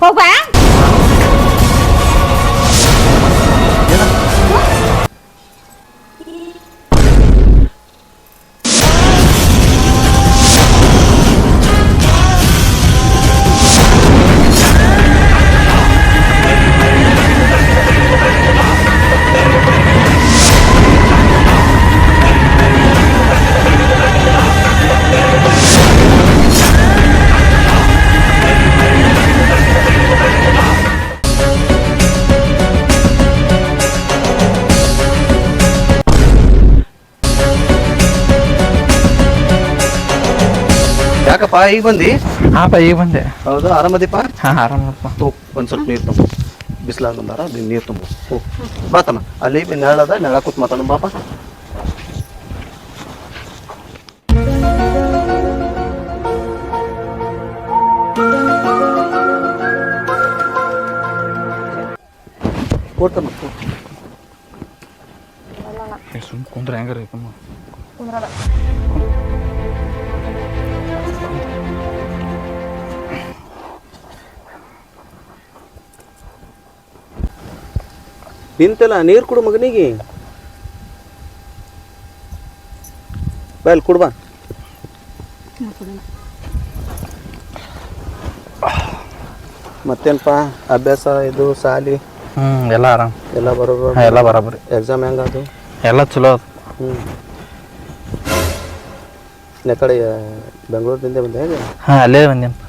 Có. ಯಾಕಪ್ಪ ಈಗ ಬಂದಿ? ಹಾಪ ಈಗ ಬಂದೆ. ಹೌದು? ಆರಾಮದಿಪ್ಪ? ಹಾ ಆರಾಮಪ್ಪ ತೋ ಒಂದ್ ಸ್ವಲ್ಪ ನೀರು ತುಂಬ. ಬಿಸಿಲಾಗ ಬಂದಾರ ಅಲ್ಲಿ ನೀರು ತುಂಬ. ಹೋಗ್ ಬಾತಮ್ಮ ಅಲ್ಲಿ ನೆರಳದ ನೆರಳ ಕೂತ್ ಮಾತಾಡ ಬಾಪ. ಕೊಡ್ತಮ್ಮ ಸುಮ್ ಕುಂದ್ರ ಹೆಂಗಾರ ಐತಮ್ಮ? ನಿಂತಲ್ಲ ನೀರು ಕೊಡು ಮಗನಿಗೆ. ಬಲ್ ಇಲ್ಲಿ ಕೊಡು ಬಾ. ಮತ್ತೇನಪ್ಪ ಅಭ್ಯಾಸ ಇದು ಸಾಲಿ? ಹ್ಞೂ ಎಲ್ಲ ಆರಾಮ್. ಎಲ್ಲ ಬರೋದು ಹಾ ಎಲ್ಲ ಬರೋಬರಿ. ಎಕ್ಸಾಮ್ ಹೆಂಗದು ಎಲ್ಲ ಚಲೋ. ಹ್ಞೂ ಈ ಕಡೆ ಬೆಂಗಳೂರಿನಿಂದ ಬಂದೆ ಹೇಗೆ? ಹಾ ಅಲ್ಲೇ ಬಂದೇನಪ್ಪ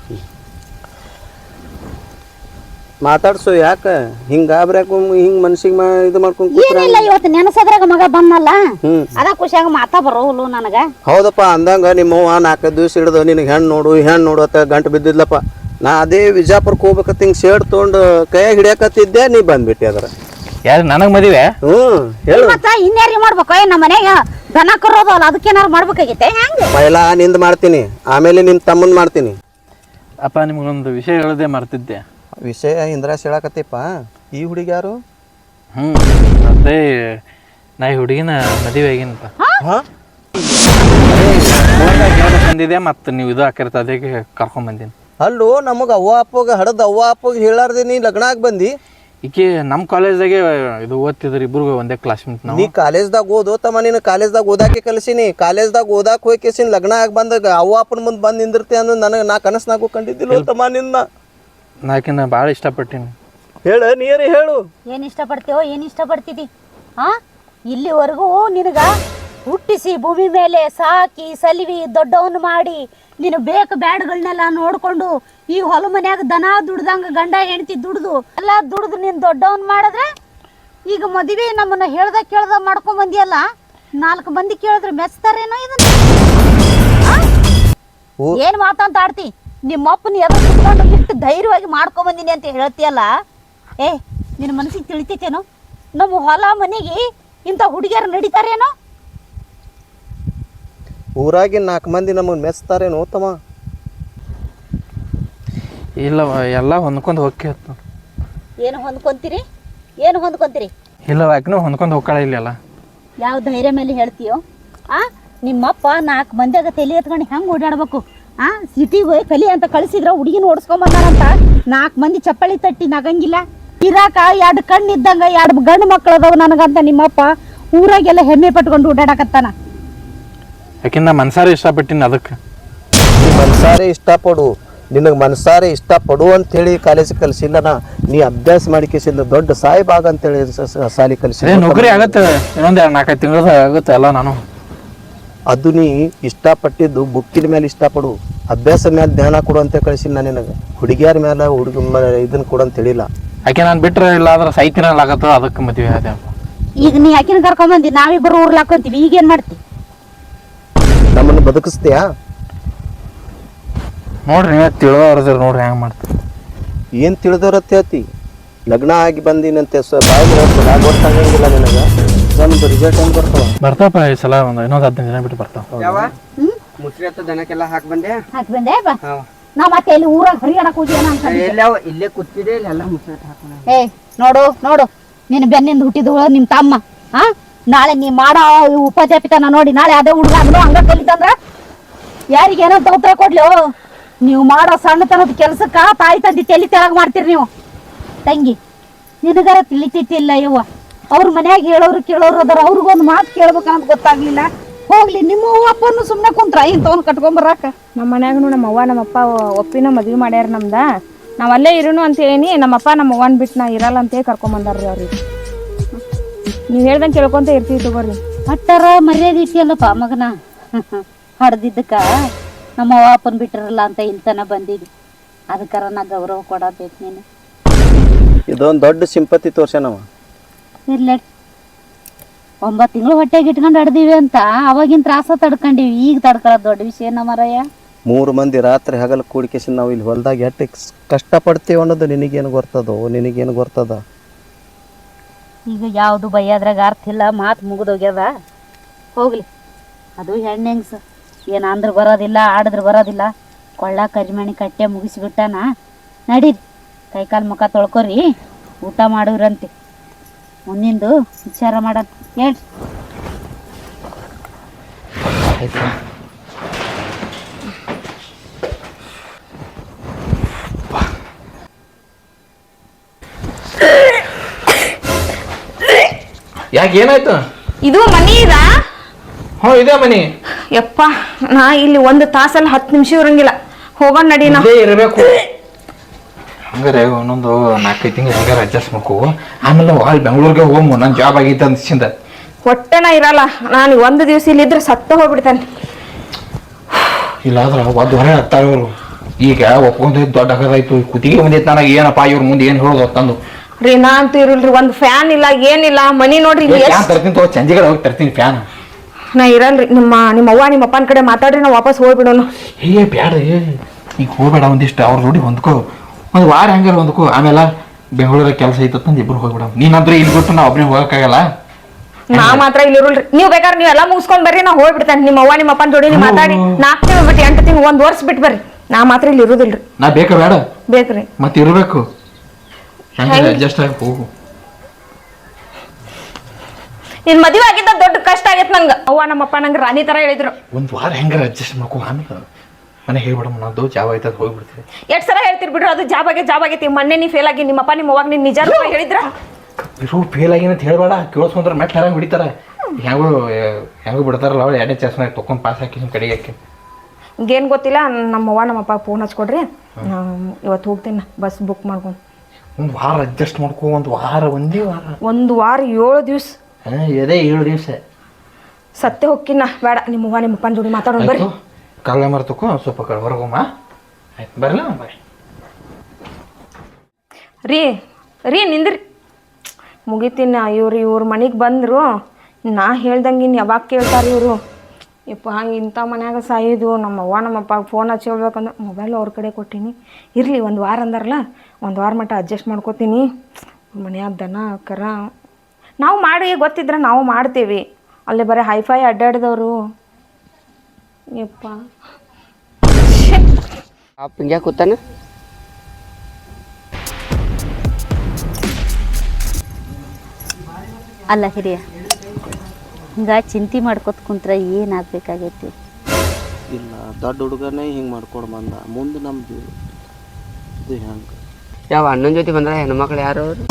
ಮಾತಾಡ್ಸು ಯಾಕೆ? ಹಿಂಗ ಆಬ್ರ್ಯಾಕು ಹಿಂಗೆ ಮನ್ಸಿಗೆ ಮಾ ಇದು ಮಾಡ್ಕೊಂಡು ಕೂತ್ರ ಏನಿಲ್ಲ ಇವತ್ತು ನೆನಸದ್ರಾಗ ಮಗ ಬಂದಲ್ಲ ಹ್ಞೂ ಅದ ಖುಷಿಯಾಗ ಮಾತಾ ಬರೋಲ್ಲ ನನಗ. ಹೌದಪ್ಪ ಅಂದಂಗ ನಿಮ್ಮವ್ವ ನಾಲ್ಕೈದು ದಿವಸ ಹಿಡ್ದು ನಿನಗೆ ಹೆಣ್ಣು ನೋಡು ಹೆಣ್ಣು ನೋಡು ಅಂತ ಗಂಟು ಬಿದ್ದಿದ್ಲಪ್ಪ. ನಾ ಅದೇ ವಿಜಾಪುರಕ್ಕೆ ಹೋಗ್ಬೇಕಂತ ಹಿಂಗೆ ಸೇಡ್ ತೊಗೊಂಡು ಕೈಯಾಗ ಹಿಡಿಯಕತ್ತಿದ್ದೆ ನೀ ಬಂದ್ಬಿಟ್ಟಿ ಅದರ. ಯಾರು ನನಗೆ ಮದುವೆ? ಹ್ಞೂ ಹೇಳು. ಮತ್ತ ಇನ್ಯಾರಿ ಮಾಡ್ಬೇಕು? ಏ ನಮ್ಮ ಮನೆಗ ದನ ಕರೋದಲ್ಲ ಅದಕ್ಕೇನಾರು ಮಾಡ್ಬೇಕಾಗೈತೆ ಮಾಡ್ಬೇಕಾಗಿತ್ತೆ? ಪೈಲ ನಿಂದು ಮಾಡ್ತೀನಿ. ಆಮೇಲೆ ನಿಮ್ಮ ತಮ್ಮಂದು ಮಾಡ್ತೀನಿ. ಅಪ್ಪ ನಿಮ್ಗೊಂದು ವಿಷಯ ಹೇಳದೆ ಮರ್ತಿದ್ದೆ. ವಿಷಯ ಇಂದ್ರಾಸ್ ಹೇಳಕತ್ತಿಪ್ಪ. ಈ ಹುಡುಗಿ ಯಾರು? ಹ್ಮ್ ಅದೇ ನಾ ಈ ಹುಡುಗಿನ ಮದುವೆ ಆಗಿನಪ್ಪ. ಹಾಂ? ಬಂದಿದೆ ಮತ್ತು ನೀವು ಇದು ಹಾಕಿರ್ತ ಅದಕ್ಕೆ ಕರ್ಕೊಂಡ್ ಬಂದಿನಿ. ಅಲ್ಲೋ ನಮಗೆ ಅವ್ವ ಅಪ್ಪಗ ಹಡದ ಅವ್ವ ಅಪ್ಪಗೆ ಹೇಳಾರ್ದೆ ನೀ ಲಗ್ನ ಆಗಿ ಬಂದಿ? ಈಕೆ ನಮ್ಮ ಕಾಲೇಜ್ದಾಗೆ ಇದು ಓದ್ತಿದ್ರು ಇಬ್ರು ಒಂದೇ ಕ್ಲಾಸ್ ನಾವು. ನೀ ಕಾಲೇಜ್ದಾಗ ಓದು ತಮ್ಮ ನೀನು ಕಾಲೇಜ್ದಾಗ ಓದಾಕೆ ಕಲಿಸಿನಿ. ಕಾಲೇಜ್ದಾಗ ಓದಾಕ ಹೋಯ್ ಕೇಸಿನ ಲಗ್ನ ಆಗಿ ಬಂದಾಗ ಅವ್ವ ಅಪ್ಪನ ಮುಂದೆ ಬಂದು ನಿಂದಿರ್ತಿ ಅಂದ್ರೆ ನನಗೆ ನಾ ಕನಸ್ನಾಗೂ ಕಂಡಿದ್ದಿಲ್ಲ ತಮ್ಮ ನಿನ್ನ. ನಾಕಿನ ಭಾಳ ಇಷ್ಟಪಟ್ಟೀನಿ. ಹೇಳು ನೀರೇ ಹೇಳು? ಏನ್ ಇಷ್ಟಪಡ್ತೀವೋ ಏನು ಇಷ್ಟಪಡ್ತಿದಿ? ಹಾ ಇಲ್ಲಿವರೆಗೂ ನಿನಗ ಹುಟ್ಟಿಸಿ ಭೂಮಿ ಮೇಲೆ ಸಾಕಿ ಸಲಿವಿ ದೊಡ್ಡವನು ಮಾಡಿ ನೀನು ಬೇಕು ಬ್ಯಾಡ್ಗಳನ್ನೆಲ್ಲ ನೋಡ್ಕೊಂಡು ಈ ಹೊಲ ಮನ್ಯಾಗ ದನ ದುಡ್ದಂಗ ಗಂಡ ಹೆಂಡತಿ ದುಡ್ದು ಎಲ್ಲ ದುಡ್ದು ನೀನು ದೊಡ್ಡವನ್ ಮಾಡಿದ್ರೆ ಈಗ ಮದುವೆ ನಮ್ಮನ್ನ ಹೇಳ್ದ ಕೇಳ್ದ ಮಾಡ್ಕೊಂಡ್ ಬಂದಿಯಲ್ಲ? ನಾಲ್ಕು ಮಂದಿ ಕೇಳಿದ್ರೆ ಮೆಚ್ತಾರೇನೋ ಇದನ್ನ. ಏನ್ ಮಾತಂತ ಆಡ್ತಿ? ನಿಮ್ಮಪ್ಪನ ಎದುರು ಕುತ್ಕೊಂಡು ಇಷ್ಟು ಧೈರ್ಯವಾಗಿ ಮಾಡ್ಕೊಂಡ್ ಬಂದಿನಿ ಅಂತ ಹೇಳ್ತಿಯಲ್ಲ? ಏ ನಿನ್ನ ಮನಸ್ಸಿಗೆ ತಿಳಿತೈತೇನೋ? ನಮ್ಮ ಹೊಲ ಮನೆಗೆ ಇಂಥ ಹುಡುಗಿಯರು ನಡೀತಾರೇನೋ? ಊರಾಗಿನ ನಾಲ್ಕು ಮಂದಿ ನಮಗೆ ಮೆಸ್ತಾರೇನು ತಮ್ಮ ಇಲ್ಲವ ಎಲ್ಲ ಹೊಂದ್ಕೊಂಡು ಹೋಗಿ ಏನು ಹೊಂದ್ಕೊಂತೀರಿ? ಏನು ಹೊಂದ್ಕೊಂತೀರಿ? ಇಲ್ಲ ಯಾಕನೂ ಹೊಂದ್ಕೊಂಡು ಹೋಗ್ಕಳ ಇಲ್ಲಲ್ಲ. ಯಾವ ಧೈರ್ಯ ಮೇಲೆ ಹೇಳ್ತೀಯೋ? ಆ ನಿಮ್ಮಪ್ಪ ನಾಲ್ಕು ಮಂದಿಯಾಗ ತಲೆ ಎತ್ಕೊಂಡು ಹೆಂಗೆ ಓಡಾಡ್ಬೇಕು? ಆ ಸಿಟಿಗೆ ಹೋಗಿ ಕಲಿ ಅಂತ ಕಳಿಸಿದ್ರ ಹುಡುಗಿನ ಓಡಿಸ್ಕೊಂಬಂದಾರಂತ ನಾಲ್ಕು ಮಂದಿ ಚಪ್ಪಳಿ ತಟ್ಟಿ ನಗಂಗಿಲ್ಲ? ಇರಾಕ ಎರಡು ಕಣ್ಣು ಇದ್ದಂಗೆ ಎರಡು ಗಂಡು ಮಕ್ಕಳು ಅದಾವ ನನಗಂತ ನಿಮ್ಮಪ್ಪ? ಊರಾಗೆಲ್ಲ ಹೆಮ್ಮೆ ಪಟ್ಕೊಂಡು ಓಡಾಡಕತ್ತಾನ? ಯಾಕಿಂದ ಮನ್ಸಾರೆ ಇಷ್ಟಪಟ್ಟಿನ ಅದಕ್ಕೆ. ನೀ ಮನ್ಸಾರೆ ಇಷ್ಟಪಡು. ನಿನಗೆ ಮನಸಾರೆ ಇಷ್ಟಪಡು ಅಂತೇಳಿ ಕಾಲೇಜ್ ಕಲಿಸಿಲ್ಲ ನಾ ನೀ ಅಭ್ಯಾಸ ಮಾಡಿ ಕೇಸಿಂದ ದೊಡ್ಡ ಸಾಯಿಬಾಗ ಅಂತೇಳಿ ಸ- ಸ- ಸಾಲಿ ಕಲಿಸಿ ಅದೇ ನೌಕರಿ ಆಗತ್ತೆ. ಇನ್ನೊಂದು ಎರಡು ನಾಲ್ಕೈದು ತಿಂಗಳದ ಆಗುತ್ತೆ ಅಲ್ಲ ನಾನು. ಅದು ನೀ ಇಷ್ಟಪಟ್ಟಿದ್ದು ಬುಕ್ಕಿನ ಮೇಲೆ ಇಷ್ಟಪಡು. ಅಭ್ಯಾಸ ಮೇಲೆ ಧ್ಯಾನ ಕೊಡು ಅಂತ ಕಳಿಸಿಲ್ಲ ನಿನಗೆ. ಹುಡುಗಿಯರ ಮೇಲೆ ಹುಡುಗ ಇದನ್ನ ಕೊಡು ಅಂತ ಹೇಳಿಲ್ಲ. ಯಾಕೆ ನಾನು ಬಿಟ್ರೆ ಇಲ್ಲ ಆದ್ರೆ ಸೈತಿನಲ್ಲಿ ಆಗತ್ತ ಅದಕ್ಕೆ ಮದುವೆ ಆದೆ ಈಗ ನೀ ಯಾಕಿನ ಕರ್ಕೊಂಬಂದಿ ನಾವಿಬ್ಬರು ಊರ್ಲಾಕೊಂತೀವಿ ಈಗೇನ್ ಮಾಡ್ತಿ? ನಮ್ಮನ್ನು ಬದುಕಿಸ್ತೀಯಾ? ನೋಡ್ರಿ ನೀವೇ ತಿಳಿದವ್ರದ್ರ ನೋಡ್ರಿ ಹೆಂಗೆ ಮಾಡ್ತೀರಿ ಏನು ತಿಳಿದವ್ರ ಹೇಳ್ತಿ ಲಗ್ನ ಆಗಿ ಬಂದಿನಂತೆ ಸೊ ಬಾಯಿ ಗೊತ್ತಾಗಂಗಿಲ್ಲ ನಿನಗೆ. ನಮ್ದು ರಿಸಲ್ಟ್ ಹೆಂಗೆ ಬರ್ತಾವ? ಬರ್ತಾವಪ್ಪ ಈ ಸಲ ಒಂದು ಇನ್ನೊಂದು ಹದಿನೈದು ದಿನ ಬಿಟ್ಟು ಬರ್ತಾವ. ಯಾವ? ಹ್ಮ್? ಮುಸ್ರಿ ಹತ್ತ ದನಕ್ಕೆಲ್ಲ ಹಾಕಿ ಬಂದೆ. ಹಾಕಿ ಬಂದೆ ಬಾ. ಹಾಂ. ನಾ ಮತ್ತೆ ಇಲ್ಲಿ ಊರಾಗ ಹರಿಯಾಡಕ್ ಹೋಗ್ಯಾನ ಅಂತ ಎಲ್ಲವ ಇಲ್ಲೇ ಕೂತಿದೆ ಇಲ್ಲೆಲ್ಲ ಮುಸ್ರಿ ಹತ್ತ ಹಾಕೋಣ ಏ ನೋಡು ನೋಡು. ನಿನ್ ಬೆನ್ನಿಂದ ಹುಟ್ಟಿದ ನಿಮ್ ತಮ್ಮ. ಹಾ ನಾಳೆ ನೀ ಮಾಡೋ ಉಪಾಧ್ಯಾಪಿತನ ನೋಡಿ, ನಾಳೆ ಅದೇ ಹುಡುಗ ಅದನ್ನು ಹಂಗ ಕಲಿತಂದ್ರ? ಯಾರಿಗೇನೋ ಉತ್ತರ ಕೊಡ್ಲಿ ನೀವು ಮಾಡೋ ಸಣ್ಣತನದ ಕೆಲ್ಸಕ್ಕ ತಾಯಿ ತಂದೆ ತಲೆ ತೆಳಗ್ ಮಾಡ್ತೀರಿ ನೀವು. ತಂಗಿ, ನಿನಗರ ತಿಳಿತಿತ್ತಿಲ್ಲ ಇವ ಅವ್ರ ಮನ್ಯಾಗ ಹೇಳೋರು ಕೇಳೋರು ಅದಾರ, ಅವ್ರಿಗೊಂದು ಮಾತು ಕೇಳ್ಬೇಕಂತ ಗೊತ್ತಾಗ್ಲಿಲ್ಲ. ಹೋಗ್ಲಿ, ನಿಮ್ಮ ಅಪ್ಪನು ಸುಮ್ಮನೆ ಕುಂತ್ರ ಇಂಥವ್ನ ಕಟ್ಕೊಂಬರಾಕ ನಮ್ಮ ಮನ್ಯಾಗನು ನಮ್ಮ ಅವ್ವ, ನಮ್ಮ ಅಪ್ಪ ಒಪ್ಪಿನ ಮದ್ವಿ ಮಾಡ್ಯಾರ ನಮ್ದ. ನಾವ್ ಅಲ್ಲೇ ಇರೋನು ಅಂತ ಹೇಳಿ ನಮ್ಮಪ್ಪ ನಮ್ಮ ಅವ್ವನ್ ಬಿಟ್ಟು ನಾ ಇರಲ್ಲ ಅಂತೇಳಿ ಕರ್ಕೊಂಬಂದಾರ್ರಿ ಅವ್ರಿಗೆ. ನೀವ್ ಹೇಳ್ದಂಗೆ ಕೇಳ್ಕೊಂತ ಇರ್ತೀವಿ ತಗೋರಿ. ಅಟ್ಟಾರ ಮರ್ಯಾದೆ ಇಟ್ಟಿಯಲ್ಲಪ್ಪ ಮಗನ? ಹಡ್ದಿದ್ದಕ್ಕ ನಮ್ಮ ಅವ್ವ ಅಪ್ಪನ್ ಬಿಟ್ಟಿರಲ್ಲ ಅಂತ ಇಂತನ ಬಂದಿದ್ವಿ ಅದಕ್ಕಾರ ನಾ ಗೌರವ ಕೊಡಬೇಕು ನೀನು. ಇದೊಂದು ದೊಡ್ಡ ಸಿಂಪತಿ ತೋರ್ಸ್ಯಾನವ. ಇರ್ಲಿ ಒಂಬತ್ತು ತಿಂಗಳು ಹೊಟ್ಟೆಗೆ ಇಟ್ಕೊಂಡು ಹಡ್ದಿವಿ ಅಂತ ಅವಾಗಿನ ತ್ರಾಸ ತಡ್ಕೊಂಡಿವಿ ಈಗ ತಡ್ಕೊಳ್ಳೋದು ದೊಡ್ಡ ವಿಷಯ ನಮ್ಮರಯ್ಯ ಮೂರು ಮಂದಿ ರಾತ್ರಿ ಹಗಲು ಕೂಡಿಕೆಸಿ ನಾವು ಇಲ್ಲಿ ಹೊಲ್ದಾಗ ಎಷ್ಟು ಕಷ್ಟಪಡ್ತೀವಿ ಅನ್ನೋದು ನಿನಗೇನು ಗೊತ್ತದೋ? ನಿನಗೇನು ಗೊತ್ತದ? ಈಗ ಯಾವುದು ಬೈಯಾದ್ರಾಗ ಅರ್ಥ ಇಲ್ಲ, ಮಾತು ಮುಗಿದೋಗ್ಯದ. ಹೋಗ್ಲಿ. ಅದು ಹೆಣ್ಣು ಹೆಂಗ್ಸ. ಏನು ಬರೋದಿಲ್ಲ, ಆಡಿದ್ರೆ ಬರೋದಿಲ್ಲ. ಕೊಳ್ಳ ಕರಿಮಣಿ ಕಟ್ಟೆ ಮುಗಿಸಿಬಿಟ್ಟಾನ. ನಡೀರಿ. ಕೈಕಾಲು ಮುಖ ತೊಳ್ಕೊರಿ. ಊಟ ಮಾಡೋರಂತೆ. ಮುಂದಿಂದು ವಿಚಾರ ಮಾಡೋಣ. ಹೇಳ್ರಿ. ಯಾಕೆ ಏನಾಯ್ತು? ಇದು ಮನಿ ಇದಾ? ಹ್ಞೂ ಇದೆ ಮನಿ. ಯಪ್ಪ ನಾ ಇಲ್ಲಿ ಒಂದು ತಾಸಲ್ಲಿ ಹತ್ತು ನಿಮಿಷ ಇರಂಗಿಲ್ಲ. ಹೋಗೋಣ ನಡಿ ನಾ. ಇದೇ ಇರಬೇಕು. ಹಂಗಾರೆ ಒಂದೊಂದು ನಾಲ್ಕೈದು ತಿಂಗಳು ಹಂಗಾರೆ ಅಡ್ಜಸ್ಟ್ ಮಾಡ್ಕೋ. ಆಮೇಲೆ ಅಲ್ಲಿ ಬೆಂಗಳೂರಿಗೆ ಹೋಗು ನನ್ನ ಜಾಬ್ ಆಗಿತ್ತು ಅನ್ಸಿಂದ. ಹೊಟ್ಟೆನ ನಾ ಇರಲ್ಲ. ನಾನು ಒಂದು ದಿವಸ ಇಲ್ಲಿದ್ರೆ ಸತ್ತ ಹೋಗ್ಬಿಡ್ತೇನೆ. ಇಲ್ಲಾದ್ರೆ ಒಂದು ಹೊರೆ ಹತ್ತಾಳವರು ಈಗ ಒಪ್ಕೊಂಡು ದೊಡ್ಡ ಆಗದಾಯ್ತು ಕುತ್ತಿಗೆ ಬಂದಿತ್ತು ನನಗೆ. ಏನಪ್ಪ ಇವ್ರ ಮುಂದೆ ಏನು ಹೇಳೋದು ತಂದು ರೀ ನಾ ಅಂತೂ ಇರಲ್ರಿ ಒಂದು ಫ್ಯಾನ್ ಇಲ್ಲ ಏನಿಲ್ಲ ಮನಿ ನೋಡ್ರಿ ಇಲ್ಲಿ ಫ್ಯಾನ್ ಎಷ್ಟ್- ತರ್ತೀನಿ ತಗೋ ಚಂದಿಗಡೆ ಹೋಗಿ ತರ್ತೀನಿ ಫ್ಯಾನ್ ನಾ ಇರಲ್ರಿ ನಿಮ್ಮ ನಿಮ್ಮ ಅವ್ವ ನಿಮ್ಮ ಅಪ್ಪನ ಕಡೆ ಮಾತಾಡ್ರಿ ನಾ ವಾಪಸ್ ಹೋಗ್ಬಿಡೋಣ ಏ ಬ್ಯಾಡ ಏ ಈಗ ಹೋಗ್ಬೇಡ ಒಂದಿಷ್ಟು ಅವ್ರ ಜೋಡಿ ಹೊಂದ್ಕೋ. ಒಂದು ವಾರ ಹಂಗಾರ ಹೊಂದ್ಕೋ ಆಮೇಲೆ ಬೆಂಗಳೂರ ಕೆಲಸ ಐತಂದು ಇಬ್ರು ಹೋಗ್ಬಿಡ. ನೀನಂದ್ರೆ ಇಲ್ಲಿ ಬಿಟ್ಟು ನಾ ಒಬ್ಬನೇ ಹೋಗಕ್ಕಾಗಲ್ಲ? ನಾ ಮಾತ್ರ ಇಲ್ಲಿ ಇರಲ್ರಿ. ನೀವು ಬೇಕಾದ್ರೆ ನೀವೆಲ್ಲ ಮುಗಿಸ್ಕೊಂಡ್ ಬರ್ರಿ ನಾ ಹೋಗ್ಬಿಡ್ತೇನೆ. ನಿಮ್ಮ ಅವ್ವ ನಿಮ್ಮ ಅಪ್ಪನ ಜೋಡಿ ನೀವು ಮಾತಾಡಿ ನಾಲ್ಕು ತಿಂಗಳು ಬಿಟ್ಟು ಎಂಟು ತಿಂಗಳು ಒಂದ್ ವರ್ಷ ಬಿಟ್ಟು ಬರ್ರಿ. ನಾ ಮಾತ್ರ ಇಲ್ಲಿ ಇರುದಿಲ್ರಿ. ನಾ ಬೇಕಾ ಬೇಡ ಬೇಕ್ರಿ. ಮತ್ತೆ ಇರಬೇಕು. ಹೆಂಗೆ ಅಡ್ಜಸ್ಟ್ ಆಗಿ ಹೋಗು. ನಿನ್ ಮದುವೆ ಆಗಿದ್ದ ದೊಡ್ಡ ಕಷ್ಟ ಆಗೈತೆ ನಂಗ. ಅವ್ವ ನಮ್ಮಪ್ಪ ನಂಗೆ ರಾಣಿ ತರ ಹೇಳಿದ್ರು. ಒಂದು ವಾರ ಹೆಂಗಾರ ಅಡ್ಜಸ್ಟ್ ಮಾಡ್ಕೋ ಆಮೇಲೆ ಮನೆ ಹೇಳ್ಬಿಡಮ್ಮ ನಾದು ಜಾಬ್ ಆಯ್ತದ ಹೋಗ್ಬಿಡ್ತೀವಿ. ಎಷ್ಟ್ ಸಲ ಹೇಳ್ತಿರ್ ಬಿಡ್ರಿ ಅದು ಜಾಬ್ ಆಗಿ ಜಾಬ್ ಆಗೈತಿ. ಮೊನ್ನೆ ನೀ ಫೇಲ್ ಆಗಿ ನಿಮ್ಮಪ್ಪ ನಿಮ್ಮ ಅವ್ವಾಗ ನೀನ್ ನಿಜ ರೂಪ ಹೇಳಿದ್ರ? ಇರೋ ಫೇಲ್ ಆಗಿನ ಹೇಳ್ಬೇಡ ಕೇಳಿಸ್ಕೊಂಡ್ರೆ ಮೆಟ್ಲ ಹೆಂಗ್ ಹೊಡಿತಾರ? ಹೆಂಗೋ ಹೆಂಗೋ ಬಿಡ್ತಾರಲ್ಲ ಎರಡೇ ಎರಡನೇ ಚಾಸ್ನ ತೊಗೊಂಡು ಪಾಸ್ ಹಾಕಿ ಕಡೆಗೆ ಹಾಕಿ. ಏನ್ ಗೊತ್ತಿಲ್ಲ ನಮ್ಮ ಅವ್ವ ನಮ್ಮಪ್ಪ ಫೋನ್ ಹಚ್ಕೊಡ್ರಿ. ನಾ ಇವತ್ತು ಹೋಗ್ತೀನಿ ಬಸ್ ಬುಕ್ ಮಾಡ್ಕೊಂಡು. ಒಂದು ವಾರ ಅಡ್ಜಸ್ಟ್ ಮಾಡ್ಕೋ ಒಂದು ವಾರ ಒಂದೇ ವಾರ. ಒಂದು ವಾರ ಏಳು ದಿವ್ಸ. ಹಾಂ ಅದೇ ಏಳು ದಿವಸ. ಸತ್ತೆ ಹೊಕ್ಕಿನ ಬೇಡ ನಿಮ್ಮ ಅವ್ವ ನಿಮ್ಮ ಅಪ್ಪನ ಜೋಡಿ ಮಾತಾಡೋಣ ಬರ್ರಿ. ಕಾಲೇ ಮರ್ತಕ್ಕೋ ಸ್ವಲ್ಪ ಕಡೆ ಹೊರಗೋಮ್ಮ ಆಯ್ತು ಬರಲ್ಲ ಬಾಯ್ ರೀ ರೀ ನಿಂದ್ರಿ. ಮುಗಿತೀನಿ ಇವ್ರು ಇವ್ರ ಮನೆಗೆ ಬಂದರು. ನಾ ಹೇಳ್ದಂಗೆ ಇನ್ನು ಯಾವಾಗ ಕೇಳ್ತಾರೆ ಇವರು? ಯಪ್ಪ ಹಂಗೆ ಇಂಥ ಮನ್ಯಾಗ ಸಾಯೋದು ನಮ್ಮ ಅವ್ವ ನಮ್ಮಪ್ಪ ಫೋನ್ ಹಚ್ಚಿ ಹೇಳ್ಬೇಕಂದ್ರೆ ಮೊಬೈಲ್ ಅವ್ರ ಕಡೆ ಕೊಟ್ಟೀನಿ. ಇರಲಿ ಒಂದು ವಾರ ಅಂದಾರಲ್ಲ ಒಂದು ವಾರ ಮಟ್ಟ ಅಡ್ಜಸ್ಟ್ ಮಾಡ್ಕೋತೀನಿ. ಮನ್ಯಾಗ ದನ ಕರ ನಾವು ಮಾಡಿ ಗೊತ್ತಿದ್ರೆ ನಾವು ಮಾಡ್ತೀವಿ. ಅಲ್ಲೇ ಬರೀ ಹೈಫೈ ಅಡ್ಡಾಡಿದವರು. ಯಪ್ಪ. ಹಿಂಗ್ಯಾ ಕೂತಾನ? ಅಲ್ಲ ಹಿರಿಯ ಹಿಂಗ ಚಿಂತೆ ಮಾಡ್ಕೊತ ಕುಂತ್ರ ಏನಾಗ್ಬೇಕಾಗೈತಿ ಇಲ್ಲ ದೊಡ್ಡ ಹುಡುಗನೇ ಹಿಂಗೆ ಮಾಡ್ಕೊಂಡು ಬಂದ. ಮುಂದೆ ನಮ್ಮದು ಇದು ಹೆಂಗೆ? ಯಾವ ಅಣ್ಣನ ಜೊತೆ ಬಂದ್ರೆ ಹೆಣ್ಮಕ್ಳು ಯಾರು ಅವ್ರು?